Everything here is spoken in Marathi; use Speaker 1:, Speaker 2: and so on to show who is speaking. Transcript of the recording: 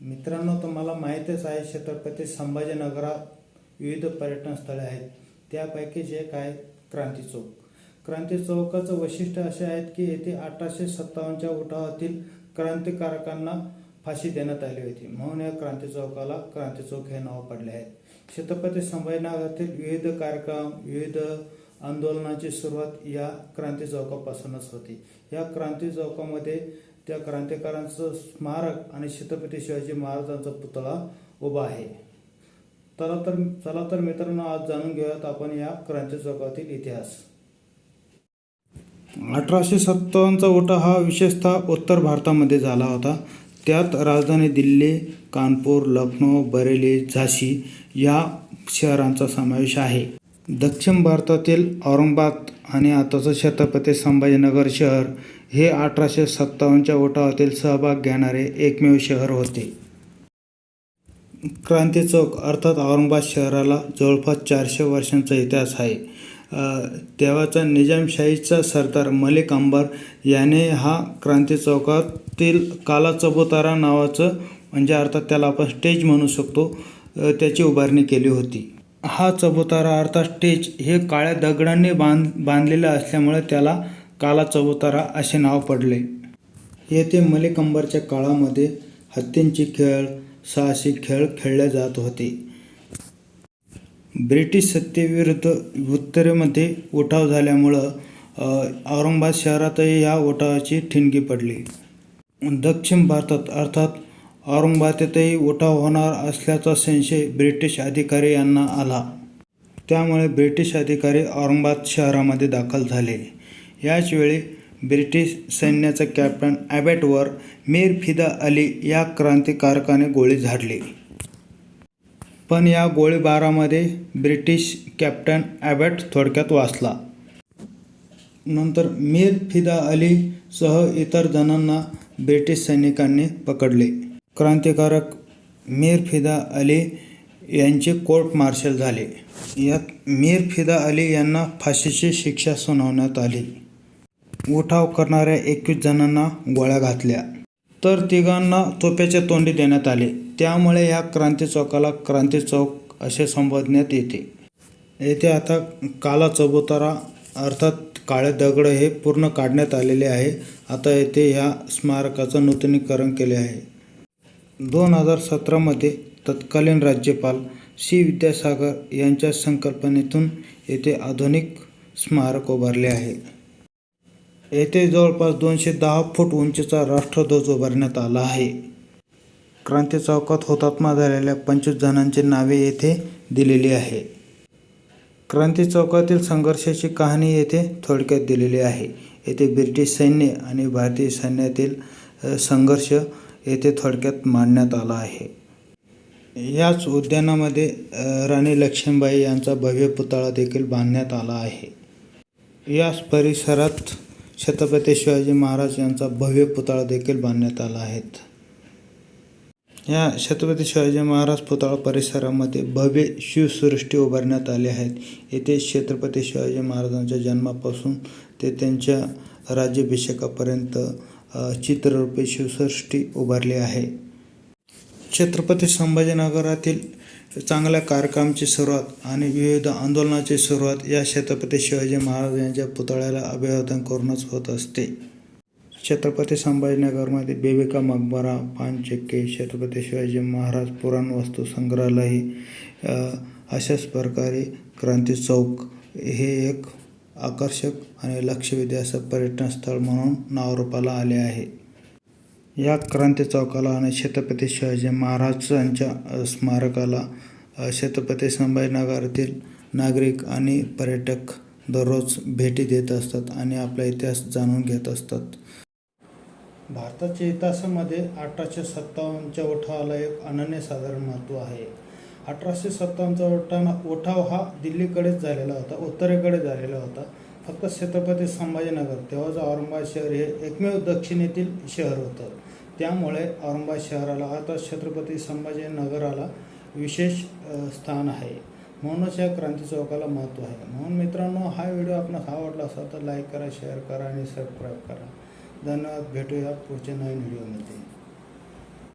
Speaker 1: मित्रांनो तुम्हाला माहीतच आहे छत्रपती संभाजीनगरात विविध पर्यटन स्थळे आहेत त्यापैकीच एक आहे क्रांती चौक. क्रांती चौकाचं वैशिष्ट्य असे आहेत की येथे अठराशे सत्तावन्नच्या उठावातील क्रांतिकारकांना फाशी देण्यात आली होती. म्हणून या क्रांती चौकाला क्रांती चौक हे नाव पडले आहे. छत्रपती संभाजीनगरातील विविध कार्यक्रम विविध आंदोलनाची सुरुवात या क्रांती चौकापासूनच होती. या क्रांती चौकामध्ये त्या क्रांतिकारांचं स्मारक आणि छत्रपती शिवाजी महाराजांचा पुतळा उभा आहे. चला तर चला तर मित्रांनो आज जाणून घेऊयात आपण या क्रांती चौकातील इतिहास. अठराशे सत्तावन्नचा उठाव हा विशेषतः उत्तर भारतामध्ये झाला होता. त्यात राजधानी दिल्ली कानपूर लखनौ बरेली झाशी या शहरांचा समावेश आहे. दक्षिण भारतातील औरंगाबाद आणि आताचं छत्रपती संभाजीनगर शहर हे अठराशे सत्तावन्नच्या उठावातील सहभाग घेणारे एकमेव शहर होते. क्रांती चौक अर्थात औरंगाबाद शहराला जवळपास चारशे वर्षांचा इतिहास आहे. तेव्हाचा निजामशाहीचा सरदार मलिक अंबर याने हा क्रांती चौकातील काला चबुतारा नावाचं म्हणजे अर्थात त्याला आपण स्टेज म्हणू शकतो त्याची उभारणी केली होती. हा चबुतारा अर्थात स्टेज हे काळ्या दगडांनी बांध बांधलेलं असल्यामुळे त्याला काला चौतारा असे नाव पडले. येथे मलिकंबरच्या काळामध्ये हत्तींची खेळ साहसी खेळ खेळले जात होते. ब्रिटिश सत्तेविरुद्ध उत्तरेमध्ये उठाव झाल्यामुळं औरंगाबाद शहरातही या उठावाची ठिणगी पडली. दक्षिण भारतात अर्थात औरंगाबादेतही उठाव होणार असल्याचा संशय ब्रिटिश अधिकारी यांना आला. त्यामुळे ब्रिटिश अधिकारी औरंगाबाद शहरामध्ये दाखल झाले. याच वेळी ब्रिटिश सैन्याचा कॅप्टन ॲबॅटवर मीर फिदा अली या क्रांतिकारकाने गोळी झाडली. पण या गोळीबारामध्ये ब्रिटिश कॅप्टन ॲबॅट थोडक्यात वाचला. नंतर मीर फिदा अली सह इतर जणांना ब्रिटिश सैनिकांनी पकडले. क्रांतिकारक मीर फिदा अली यांचे कोर्ट मार्शल झाले. यात मीर फिदा अली यांना फाशीची शिक्षा सुनावण्यात आली. उठाव करणाऱ्या एकवीस जणांना गोळ्या घातल्या. तर तिघांना तोफ्याच्या तोंडी देण्यात आले. त्यामुळे या क्रांती चौकाला क्रांती चौक असे संबोधण्यात येते. येथे आता काला चबुतारा अर्थात काळे दगड हे पूर्ण काढण्यात आलेले आहे. आता येथे ह्या स्मारकाचं नूतनीकरण केले आहे. दोन हजार सतरामध्ये तत्कालीन राज्यपाल सी विद्यासागर यांच्या संकल्पनेतून येथे आधुनिक स्मारक उभारले आहे. येथे जवळपास दोनशे दहा फूट उंचीचा राष्ट्रध्वज उभारण्यात आला आहे. क्रांती चौकात हुतात्मा झालेल्या पंचवीस जणांची नावे येथे दिलेली आहे. क्रांती चौकातील संघर्षाची कहाणी येथे थोडक्यात दिलेली आहे. येथे ब्रिटिश सैन्य आणि भारतीय सैन्यातील संघर्ष येथे थोडक्यात मांडण्यात आला आहे. याच उद्यानामध्ये राणी लक्ष्मीबाई यांचा भव्य पुतळा देखील बांधण्यात आला आहे. याच परिसरात छत्रपती शिवाजी महाराज यांचा भव्य पुतळा देखील बांधण्यात आला आहे. या छत्रपती शिवाजी महाराज पुतळा परिसरामध्ये भव्य शिवसृष्टी उभारण्यात आली आहेत येथे छत्रपती शिवाजी महाराजांच्या जन्मापासून ते त्यांच्या राज्याभिषेकापर्यंत चित्ररूपे चित्ररूपी शिवसृष्टी उभारली आहे. छत्रपती संभाजीनगरातील चांगल्या कार्यक्रमाची सुरुवात आणि विविध आंदोलनाची सुरुवात या छत्रपती शिवाजी महाराज यांच्या पुतळ्याला अभिवादन करूनच होत असते. छत्रपती संभाजीनगरमध्ये बेबिका मकबरा पानचक्के छत्रपती शिवाजी महाराज पुराण वस्तू संग्रहालय अशाच प्रकारे क्रांती चौक हे एक आकर्षक आणि लक्षवेधी असं पर्यटन स्थळ म्हणून नावरूपाला आले आहे. या क्रांती चौकाला आणि छत्रपती शिवाजी महाराजांच्या स्मारकाला छत्रपती संभाजीनगरातील नागरिक आणि पर्यटक दररोज भेटी देत असतात आणि आपला इतिहास जाणून घेत असतात. भारताच्या इतिहासामध्ये अठराशे सत्तावन्नच्या उठावाला एक अनन्यसाधारण महत्त्व आहे. अठराशे सत्तावन्नचा उठाना उठाव हा दिल्लीकडेच झालेला होता उत्तरेकडे झालेला होता. फक्त छत्रपती संभाजीनगर तेव्हाचं औरंगाबाद शहर हे एकमेव दक्षिणेतील शहर होतं. त्यामुळे औरंगाबाद शहराला आता छत्रपती संभाजीनगराला विशेष स्थान आहे. म्हणूनच या क्रांती चौकाला महत्त्व आहे. म्हणून मित्रांनो हा व्हिडिओ आपणास आवडला असेल तर लाईक करा शेअर करा आणि सबस्क्राईब करा. धन्यवाद. भेटूया पुढच्या नवीन व्हिडिओमध्ये.